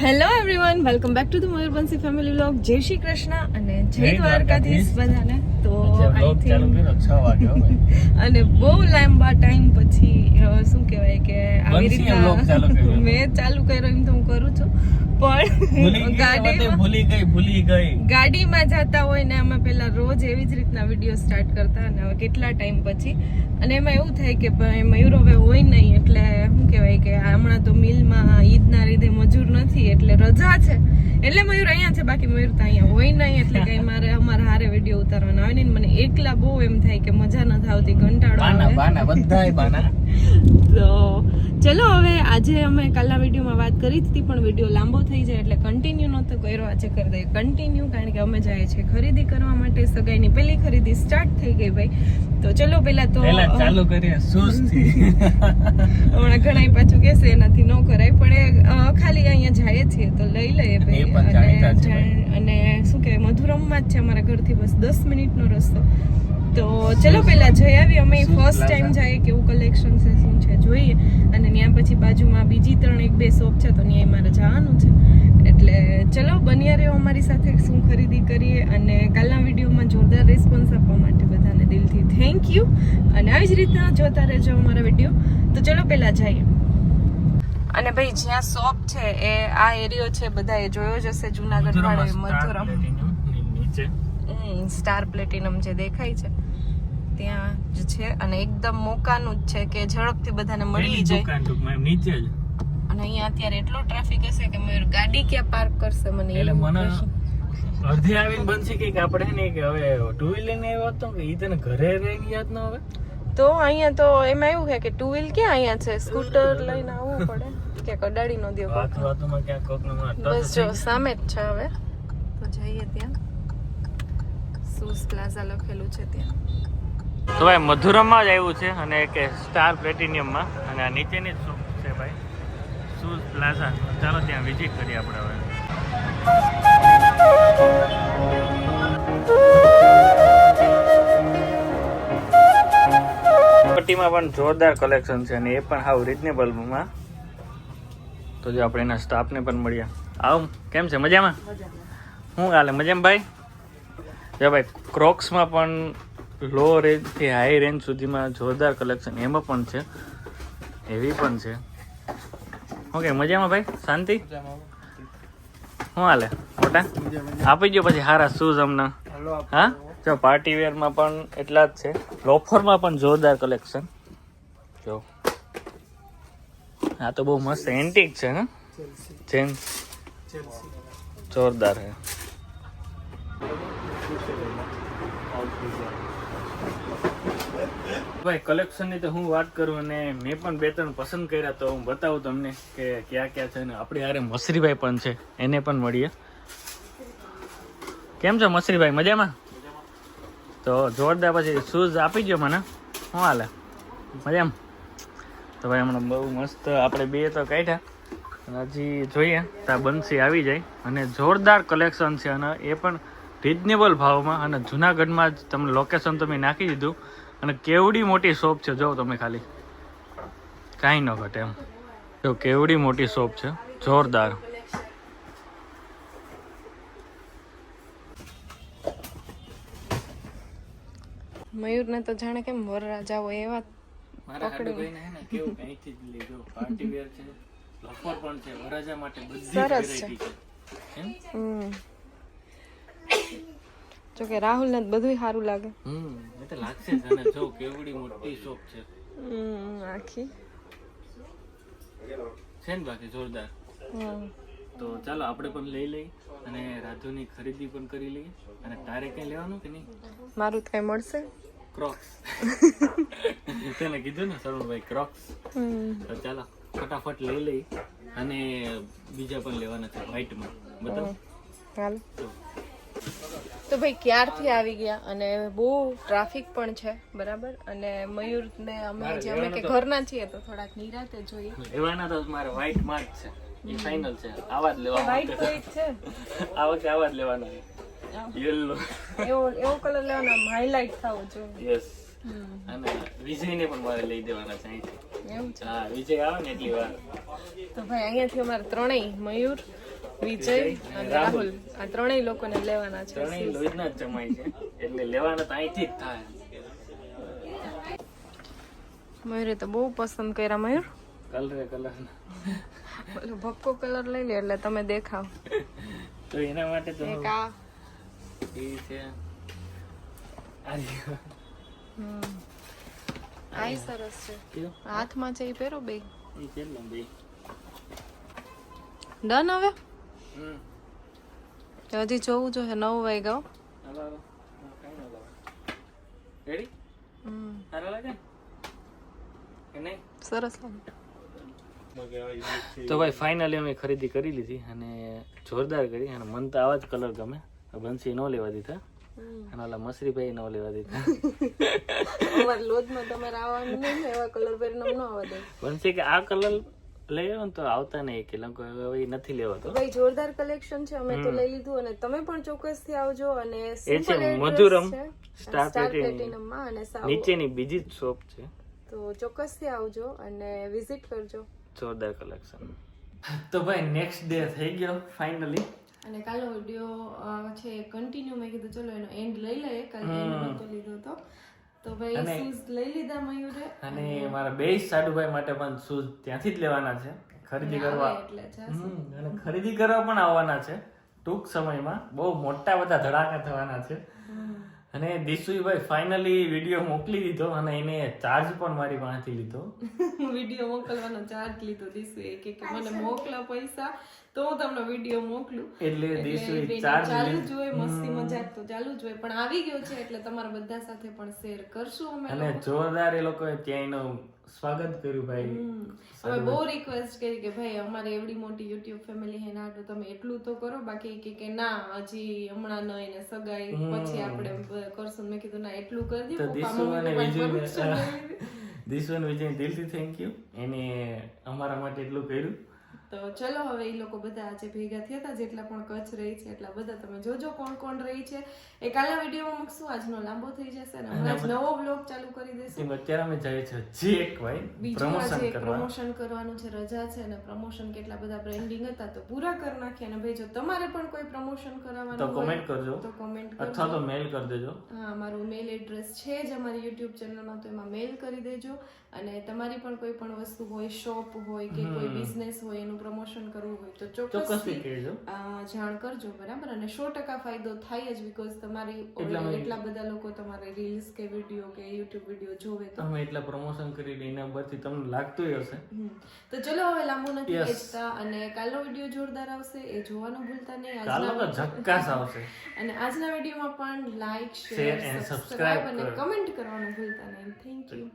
Hello everyone welcome back to the Mayurbansi family vlog Jai Shri Krishna અને જય દ્વારકાધીશ બધાને. તો. અને બહુ લાંબા ટાઈમ પછી શું કહેવાય કે આવી રીતના મેં ચાલુ કર્યો એમ તો હું કરું છું. ભૂલી ગઈ ગાડીમાં ભૂલી ગઈ ગાડીમાં જતા હોય ને અમે પેલા રોજ એવી જ રીતના વીડિયો સ્ટાર્ટ કરતા અને હવે કેટલા ટાઈમ પછી. અને એમાં એવું થાય કે ભાઈ મયુર હવે હોય નહીં એટલે શું કહેવાય કે હમણાં તો મિલમાં ઈદના લીધે મજૂર નથી એટલે રજા છે. એટલે મયુર અહીંયા છે બાકી મયુર તો અહીંયા હોય નહીં એટલે કઈ મારે અમારા હારે વીડિયો ઉતારવાનો આવે નહીં મને એકલા બહુ એમ થાય કે મજા ન આવતી કંટાળો બાના આવે. બાના બધાય બાના. તો ચલો હવે આજે અમે કાલના વિડીયોમાં વાત કરી હતી પણ વીડિયો લાંબો થઈ જાય એટલે કન્ટિન્યુ નહોતો કર્યો આજે કરી દઈએ. કન્ટિન્યુ કારણ કે અમે જાય છે ખરીદી કરવા માટે સગાઈની પહેલી ખરીદી સ્ટાર્ટ થઈ ગઈ ભાઈ. તો ચલો પહેલા તો ચાલુ કરીએ શૂઝ હમણાં ઘણા પાછું કહેશે એનાથી ન કરાય પણ એ ખાલી અહીંયા જાય છીએ તો લઈ લઈએ જાણીતા છે અને શું કહેવાય મધુરમમાં જ છે અમારા ઘરથી બસ દસ મિનિટનો રસ્તો. તો ચલો પહેલા જઈ આવી અમે ફર્સ્ટ ટાઈમ. જઈએ કેવું કલેક્શન છે શું છે જોઈએ. અને ત્યાં પછી બાજુમાં બીજી ત્રણ એક બે શોપ છે તો ત્યાં મારે જવાનું છે. એટલે ચલો બન્યા રહ્યો અમારી સાથે શું ખરીદી કરીએ. અને કાલના વિડીયોમાં જોરદાર રિસ્પોન્સ આપવા માટે બધાને દિલથી થેન્ક યુ અને આવી જ રીતના જોતા રહેજો અમારા વીડિયો. તો ચલો પહેલાં જઈએ. અને ભાઈ જ્યાં શોપ છે એ આ એરિયો છે બધાએ જોયો જ હશે જુનાગઢ વાળો મથુરમ નીચે. સ્ટાર પ્લેટિનમ જે દેખાય છે ત્યાં જ છે. અને એકદમ મોકાનું જ છે કે ઝડપથી બધાને મળી જાય. નીચે જ. અને અહીંયા અત્યારે એટલો ટ્રાફિક હશે કે મયુર ગાડી ક્યાં પાર્ક કરશે મને એટલે મને અડધે આવીને બનશે કે આપણે ને કે હવે ટુ વ્હીલર ને આવ્યો હતો કે ઈ તને ઘરે રહીને યાદ ન આવે? તો અહીંયા તો એમાં એવું છે કે ટુ વ્હીલ ક્યાં અહીંયા છે? સ્કૂટર લઈને આવવું પડે. ક્યાંક અડાડી નો દો વાત વાતમાં ક્યાંક કોક નો બસ જો સામે જ છે હવે. તો જઈએ ત્યાં. સૂઝ પ્લાઝા લખેલું છે ત્યાં. તો ભાઈ મધુરમમાં જ આવ્યું છે અને કે સ્ટાર પ્લેટિનિયમમાં અને આ નીચેની જ શોપ છે ભાઈ. શૂઝ પ્લાઝા ચાલો ત્યાં વિઝિટ કરીએ આપણે હવે. પટ્ટીમાં પણ જોરદાર કલેક્શન છે અને એ પણ હાવ રિઝનેબલમાં તો જો આપણે એના સ્ટાફને પણ મળ્યા. આવ કેમ છે? મજામાં? શું હાલે? મજામાં ભાઈ? જો ભાઈ ક્રોક્સમાં પણ લો રેન્જથી હાઈ રેન્જ સુધીમાં જોરદાર કલેક્શન એમાં પણ છે. એવી પણ છે. ઓકે મજામાં ભાઈ? શાંતિ? શું હાલે? મોટા? આપી દો પછી સારા શૂઝ અમને. હા? જો પાર્ટી વેરમાં પણ એટલા જ છે. લોફરમાં પણ જોરદાર કલેક્શન જો. હા તો બહુ મસ્ત એન્ટિક છે ને જેમ જોરદાર હે ભાઈ કલેક્શનની તો હું વાત કરું અને મેં પણ બે ત્રણ પસંદ કર્યા તો હું બતાવું તમને કે ક્યાં ક્યાં છે ને આપણી હારે મસરીભાઈ પણ છે. એને પણ મળીએ. કેમ છો મસરીભાઈ, મજામાં? તો જોરદાર પછી શૂઝ આપી ગયો મને. શું હાલે? મજામાં? તો ભાઈ, હમણાં બહુ મસ્ત આપણે બે તો કાઢ્યા. હજી જોઈએ, તો આ બંસી આવી જાય. અને જોરદાર કલેક્શન છે અને એ પણ રિઝનેબલ ભાવમાં. અને જુનાગઢમાં જ તમે લોકેશન તમે નાખી દીધું. અને કેવડી મોટી શોપ છે, જો તમે ખાલી. કાંઈ ન ઘટે એમ. જો કેવડી મોટી શોપ છે, જોરદાર. મયુરને તો જાણે કેમ વર રાજા હોય એવા મારા હાડું ભાઈને હે ને કેવું અહીંથી જ લીધો. પાર્ટી વેર છે લોફર પણ છે વરાજા માટે બધી વેરાયટી છે. જો કે રાહુલ ને બધું સારું લાગે. હમ એ તો લાગશે જ અને જો કેવડી મોટી શોપ છે. હમ આખી. છે ને બાકી જોરદાર. તો ચાલો આપણે પણ લઈ લઈ અને રાધુની ખરીદી પણ કરી લઈએ. અને તારે કઈ લેવાનું કે નહીં? મારું કઈ મળશે? ક્રોક્સ તેને કીધું ને સરુણભાઈ ક્રોક્સ તો ચાલો ફટાફટ લઈ લઈ અને બીજા પણ લેવાના છે વ્હાઈટમાં બતાવો હાલ. તો ભાઈ ક્યારથી આવી ગયા? અને બહુ ટ્રાફિક પણ છે બરાબર? અને મયુર ને અમે જે અમે કે ઘરના છીએ તો થોડાક નિરાતે જોઈએ. એવાના તો મારે વ્હાઈટ માર્ક છે. એ ફાઇનલ છે. આવા જ લેવા વ્હાઈટ વ્હાઈટ છે. આ વખતે આવા જ લેવાના છે. યલો એવો એવો કલર લેવાનો આમ હાઇલાઇટ થવો જોઈએ યસ અને વિજયને પણ મારે લઈ દેવાના છે એવું છે? હા વિજય આવે ને એટલી વાર. તો ભાઈ અહીંયાથી અમારે ત્રણેય મયુર વિજય અને રાહુલ. આ ત્રણેય લોકોને લેવાના છે. ત્રણેય લોહીના જ જમાય છે. એટલે લેવાના તો અહીંથી જ થાય. મયુરે તો બહુ પસંદ કર્યા મયુર. કલરે કલર ભક્કો કલર લઈ લે એટલે તમે દેખાવ. તો એના માટે તો એ છે. આ રહ્યો. હમ. આય સરસ છે? હાથમાં છે એ પહેરો બે. એ કેટલો બે ડન હવે? હજી જોવું જોઈએ નવ વાગ્યા રેડી સારા લાગે? નહીં? સરસ લાગે. તો ભાઈ ફાઇનલી અમે ખરીદી કરી લીધી અને જોરદાર કરી અને મન તો આવા જ કલર ગમે. બંસી ન લેવા દીધા. અને ઓલા મસરીભાઈ ન લેવા દીધા. અમારા લોજમાં તમારે આવવાનું નહીં એવા કલર પહેરીને ન આવવા દે. બંસી કે આ કલર લઈ આવ્યો તો આવતા નહીં કે લંકો હવે નથી લેવાતો. ભાઈ જોરદાર કલેક્શન છે અમે તો લઈ લીધું અને તમે પણ ચોક્કસથી આવજો અને એ છે મધુરમ સ્ટાર સ્ટાર પ્લેટિનમમાં અને નીચેની બીજી જ શોપ છે. તો ચોક્કસથી આવજો અને વિઝિટ કરજો. જોરદાર કલેક્શન તો ભાઈ નેક્સ્ટ ડે થઈ ગયો ફાઇનલી અને કાલો વીડિયો છે કન્ટિન્યુ મેં કીધું ચલો એનો એન્ડ લઈ લઈએ. કાલે એન્ડ નહોતો લીધો તો. તો ભાઈ શૂઝ લઈ લીધા મયુરે. અને મારા બે સાડુભાઈ માટે પણ શૂઝ ત્યાંથી જ લેવાના છે. ખરીદી કરવા. એટલે અને ખરીદી કરવા પણ આવવાના છે. ટૂંક સમયમાં બહુ મોટા બધા ધડાકા થવાના છે. અને દિશુભાઈ ફાઇનલી વીડિયો મોકલી દીધો અને એને ચાર્જ પણ મારી પાસેથી લીધો. વીડિયો મોકલવાનો ચાર્જ લીધો દીસુ એ કે મને મોકલા પૈસા તો હું તમને વીડિયો મોકલું. એટલે દિશુ ચાર્જ ચાલુ જ હોય મસ્તી મજાક તો ચાલુ જ હોય પણ આવી ગયો છે એટલે તમારા બધા સાથે પણ શેર કરશું અમે અને જોરદાર એ લોકોએ ત્યાં એનું સ્વાગત કર્યું ભાઈ. અમે બહુ રિક્વેસ્ટ કરી કે ભાઈ અમારે એવડી મોટી યુટ્યુબ ફેમિલી હે ના તો તમે એટલું તો કરો બાકી કે કે ના હજી હમણાં ન એને સગાઈ પછી આપણે કરશું. મેં કીધું ના એટલું કરી દીધું તો દિશુ અને વિજય. દિશુ અને વિજય દિલથી થેન્ક યુ એને અમારા માટે એટલું કર્યું. તો ચલો હવે એ લોકો બધા આજે ભેગા થયા હતા જેટલા પણ કચ્છ રહી છે એટલા બધા તમે જોજો કોણ કોણ રહી છે. એ કાલના વિડીયોમાં મૂકશું આજનો લાંબો થઈ જશે અને હમણાં જ નવો બ્લોગ ચાલુ કરી દેશું. અત્યારે અમે જઈએ છીએ હજી એક ભાઈ બીજું પ્રમોશન આજે પ્રમોશન કરવાનું છે રજા છે અને પ્રમોશન કેટલા બધા બ્રેન્ડિંગ હતા તો પૂરા કરી નાખ્યા અને ભાઈ જો તમારે પણ કોઈ પ્રમોશન તો કરાવવાનું કોમેન્ટ કરજો. તો કોમેન્ટ અથવા તો મેલ કરી દેજો. હા મારું મેલ એડ્રેસ છે જ અમારી યુટ્યુબ ચેનલમાં તો એમાં મેલ કરી દેજો. અને તમારી પણ કોઈ પણ વસ્તુ હોય શોપ હોય કે કોઈ બિઝનેસ હોય એનું પ્રમોશન કરવું હોય તો અ, જાણ કરજો બરાબર? અને સો ટકા ફાયદો થાય જ બીકોઝ તમારી એટલા બધા લોકો તમારે રીલ્સ કે વીડિયો કે યુટ્યુબ વીડિયો જોવે તો. અમે એટલા પ્રમોશન કરી એના પરથી તમને લાગતું હશે. તો ચલો હવે લાંબુ નથી ખેંચતા અને કાલનો વીડિયો જોરદાર આવશે એ જોવાનું ભૂલતા નહીં. આજના ઝક્કાસ આવશે. અને આજના વિડીયોમાં પણ લાઈક શેર સબસ્ક્રાઇબ અને કમેન્ટ કરવાનું ભૂલતા નહીં. Thank you